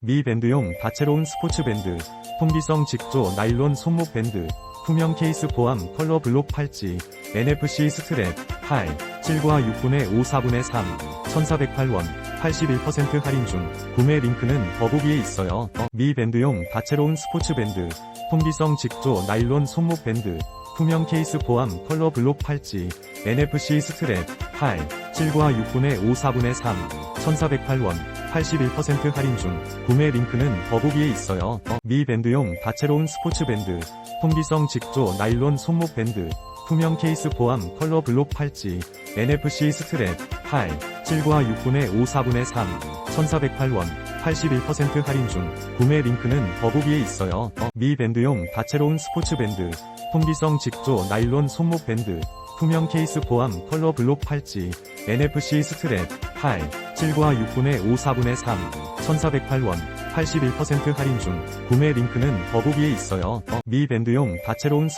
미 밴드용 다채로운 스포츠 밴드, 통기성 직조 나일론 손목 밴드, 투명 케이스 포함 컬러 블록 팔찌, NFC 스트랩, 팔, 7과 6분의 5 4분의 3, 1408원, 81% 할인 중, 구매 링크는 더보기에 있어요. 어, 미 밴드용 다채로운 스포츠 밴드, 통기성 직조 나일론 손목 밴드, 투명 케이스 포함 컬러 블록 팔찌, NFC 스트랩, 팔, 7과 6분의 5 4분의 3, 1408원, 81% 할인 중, 구매 링크는 더보기에 있어요. 어, 미 밴드용 다채로운 스포츠 밴드, 통기성 직조 나일론 손목 밴드, 투명 케이스 포함 컬러 블록 팔찌, NFC 스트랩, 팔, 7과 6분의 5 4분의 3, 1408원, 81% 할인 중, 구매 링크는 더보기에 있어요. 어, 미 밴드용 다채로운 스포츠 밴드, 통기성 직조 나일론 손목 밴드, 투명 케이스 포함 컬러 블록 팔찌, NFC 스트랩, 팔, 7과 6분의 5 4분의 3, 1408원, 81% 할인 중, 구매 링크는 더보기에 있어요. 어, 미 밴드용 다채로운